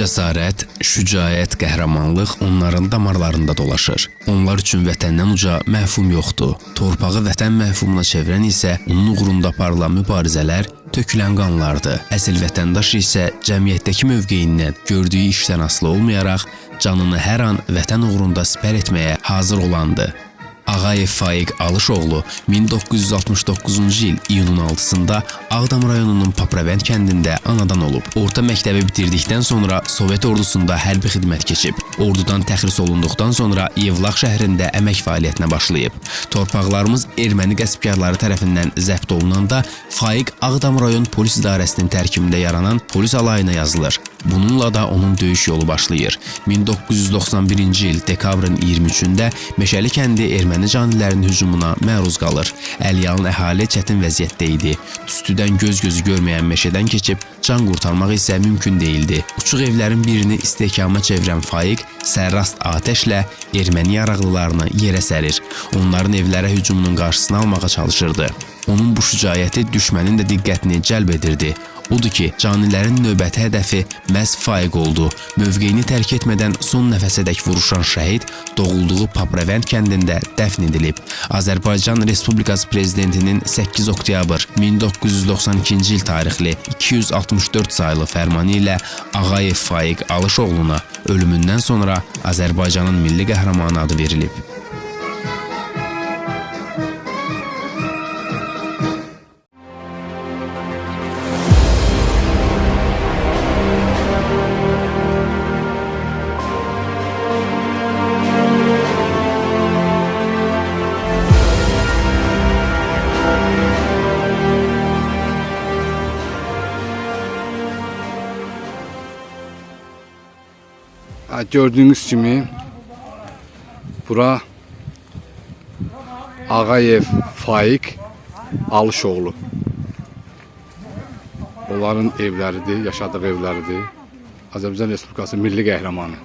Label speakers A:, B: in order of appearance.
A: Cəsarət, şücaət, qəhrəmanlıq onların damarlarında dolaşır. Onlar üçün vətəndən uca məhfum yoxdur. Torpağı vətən məhfumuna çevirən isə onun uğrunda aparılan mübarizələr tökülən qanlardır. Əsl vətəndaş isə cəmiyyətdəki mövqeyindən, gördüyü işdən asılı olmayaraq canını hər an vətən uğrunda sipər etməyə hazır olandır. Ağayev Faiq Alışoğlu 1969-cu il iyunun 6-sında Ağdam rayonunun Papravənd kəndində anadan olub. Orta məktəbi bitirdikdən sonra Sovet ordusunda hərbi xidmət keçib. Ordudan təxris olunduqdan sonra Yevlax şəhərində əmək fəaliyyətinə başlayıb. Torpaqlarımız erməni qəsbkarları tərəfindən zəbt olunanda Faiq Ağdam rayon polis idarəsinin tərkibində yaranan polis alayına yazılır. Bununla da onun döyüş yolu başlayır. 1991-ci il dekabrın 23-də Meşəli kəndi erməni canilərinin hücumuna məruz qalır. Əliyalın əhali çətin vəziyyətdə idi. Tüstüdən göz gözü görməyən meşədən keçib can qurtarmaq isə mümkün değildi. Uçuq evlərin birini istehkama çevirən Faiq sərrast atəşlə erməni yaraqlılarını yerə sərir. Onların evlərə hücumunun qarşısını almağa çalışırdı. Onun bu şücaəti düşmənin də diqqətini cəlb edirdi. Odur ki, canilərin növbəti hədəfi məhz Faiq oldu. Mövqeyini tərk etmədən son nəfəsədək vuruşan şəhid doğulduğu Papravənd kəndində dəfn edilib. Azərbaycan Respublikası Prezidentinin 8 oktyabr 1992-ci il tarixli 264 sayılı fərmanı ilə Ağayev Faiq Alışoğluna ölümündən sonra Azərbaycanın milli qəhrəmanı adı verilib.
B: Ha, Gördüğünüz kimi bura Ağayev Faik Alışoğlu. Onların evləridir, yaşadığı evləridir. Azərbaycan Respublikası milli qəhrəmanı.